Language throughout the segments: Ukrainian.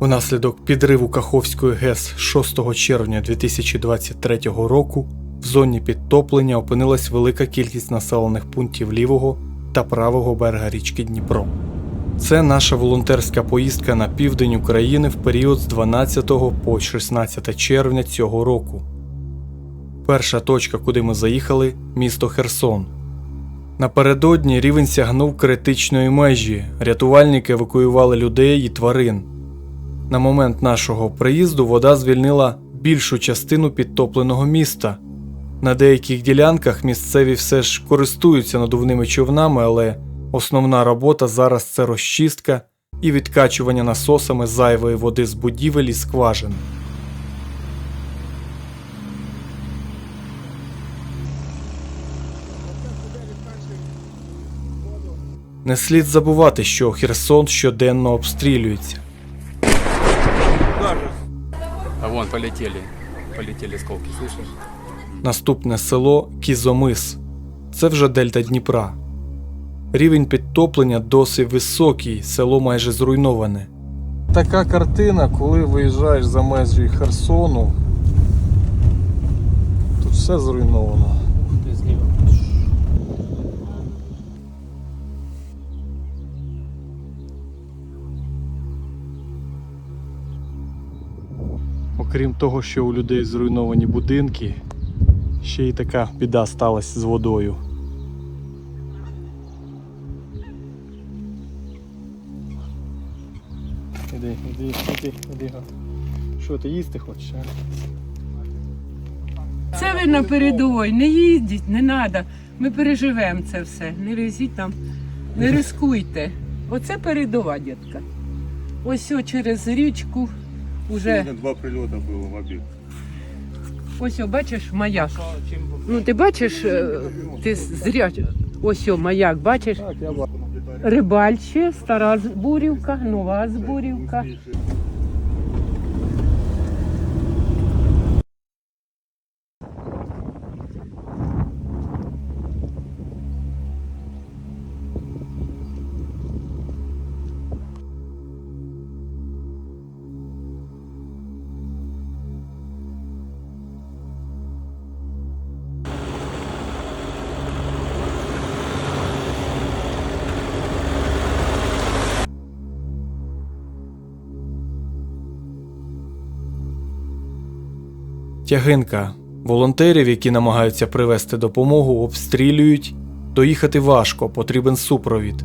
Внаслідок підриву Каховської ГЕС 6 червня 2023 року в зоні підтоплення опинилась велика кількість населених пунктів лівого та правого берега річки Дніпро. Це наша волонтерська поїздка на південь України в період з 12 по 16 червня цього року. Перша точка, куди ми заїхали місто Херсон. Напередодні рівень сягнув критичної межі. Рятувальники евакуювали людей і тварин. На момент нашого приїзду вода звільнила більшу частину підтопленого міста. На деяких ділянках місцеві все ж користуються надувними човнами, але основна робота зараз це розчистка і відкачування насосами зайвої води з будівель і скважин. Не слід забувати, що Херсон щоденно обстрілюється. А вон полетіли, полетіли осколки, слышиш? Наступне село Кізомис. Це вже дельта Дніпра. Рівень підтоплення досить високий, село майже зруйноване. Така картина, коли виїжджаєш за межі Херсону. Тут все зруйновано. Окрім того, що у людей зруйновані будинки, ще й така біда сталася з водою. Іди, іди, іди, іди. Що ти їсти хочеш? а? Це ви на передовій, не їздіть, не треба. Ми переживемо це все. Не лізіть там, не рискуйте. Оце передова, дітка. Ось о, через річку уже Сьогодні два прильоти було в обід. ось о, бачиш маяк. Ну ти бачиш, е, ти зря ось о, маяк, бачиш? Так, я бачу. Рибальче, стара збурівка, нова збурівка. Тягинка. Волонтерів, які намагаються привезти допомогу, обстрілюють. Доїхати важко, потрібен супровід.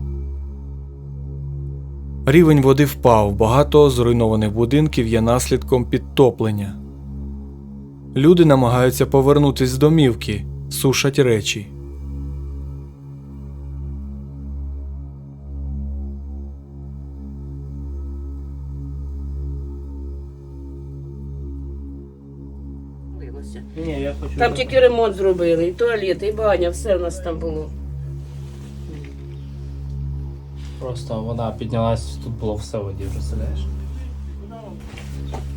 Рівень води впав, багато зруйнованих будинків є наслідком підтоплення. Люди намагаються повернутись з домівки, сушать речі. Там тільки ремонт зробили, і туалет, і баня, все в нас там було. Просто вона піднялась, тут було все в воді, представляєш?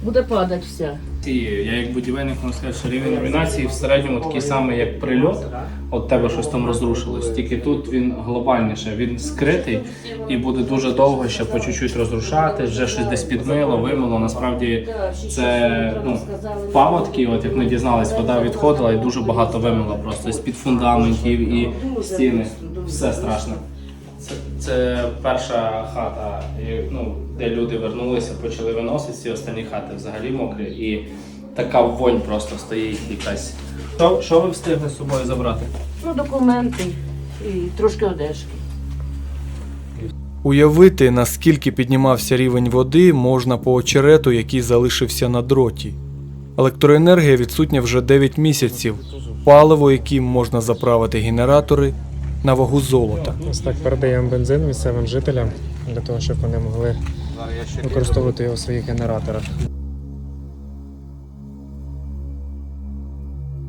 Буде падати все. Я як будівельник можу сказати, що рівень руйнації в середньому такий самий, як прильот. От тебе щось там розрушилось. Тільки тут він глобальніше, він скритий і буде дуже довго ще по чуть-чуть розрушати, вже щось десь підмило, вимило. Насправді це ну, паводки, от як ми дізнались, вода відходила і дуже багато вимило просто з-під фундаментів і стіни. Все страшно. Це, перша хата, ну, де люди вернулися, почали виносити ці останні хати взагалі мокрі, і така вонь просто стоїть якась. Що, що ви встигли з собою забрати? Ну, документи і трошки одежки. Уявити, наскільки піднімався рівень води, можна по очерету, який залишився на дроті. Електроенергія відсутня вже 9 місяців, паливо, яким можна заправити генератори на вагу золота. Ось так передаємо бензин місцевим жителям для того, щоб вони могли використовувати його в своїх генераторах.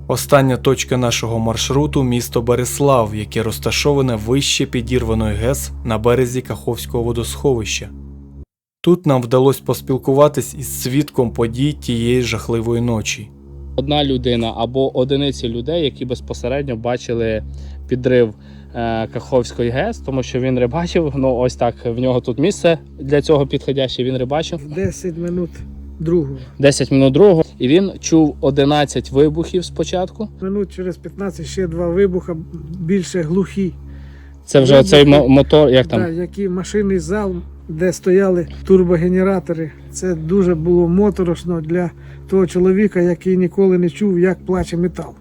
Остання точка нашого маршруту місто Береслав, яке розташоване вище підірваної ГЕС на березі Каховського водосховища. Тут нам вдалося поспілкуватись із свідком подій тієї жахливої ночі. Одна людина або одиниці людей, які безпосередньо бачили підрив Каховської ГЕС, тому що він рибачив. Ну ось так в нього тут місце для цього підходяще. Він рибачив 10 минут другого. 10 минут другого, і він чув 11 вибухів спочатку. Минут через 15 ще два вибуха, більше глухі. Це вже Вибухи. оцей мотор, як там Да, які машинний зал, де стояли турбогенератори. Це дуже було моторошно для того чоловіка, який ніколи не чув, як плаче метал.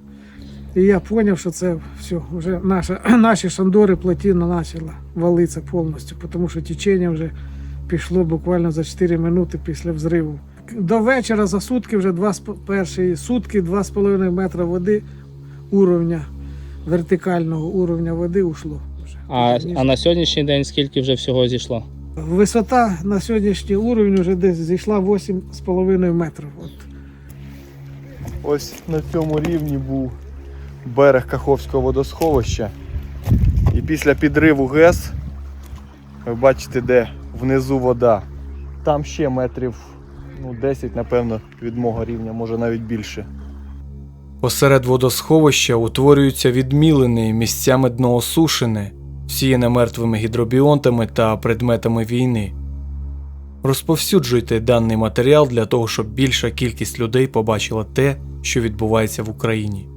І я зрозумів, що це все, вже наша, наші шандори плотина почала валитися повністю, тому що течення вже пішло буквально за 4 минути після взриву. До вечора за сутки вже два перші сутки 2,5 метра води уровня, вертикального уровня води ушло. Вже. А, а на сьогоднішній день скільки вже всього зійшло? Висота на сьогоднішній уровень вже десь зійшла 8,5 метрів. От. Ось на цьому рівні був берег Каховського водосховища. І після підриву ГЕС, ви бачите, де внизу вода. Там ще метрів ну, 10, напевно, від мого рівня, може навіть більше. Посеред водосховища утворюються відмілини, місцями дно осушене, всіяне мертвими гідробіонтами та предметами війни. Розповсюджуйте даний матеріал для того, щоб більша кількість людей побачила те, що відбувається в Україні.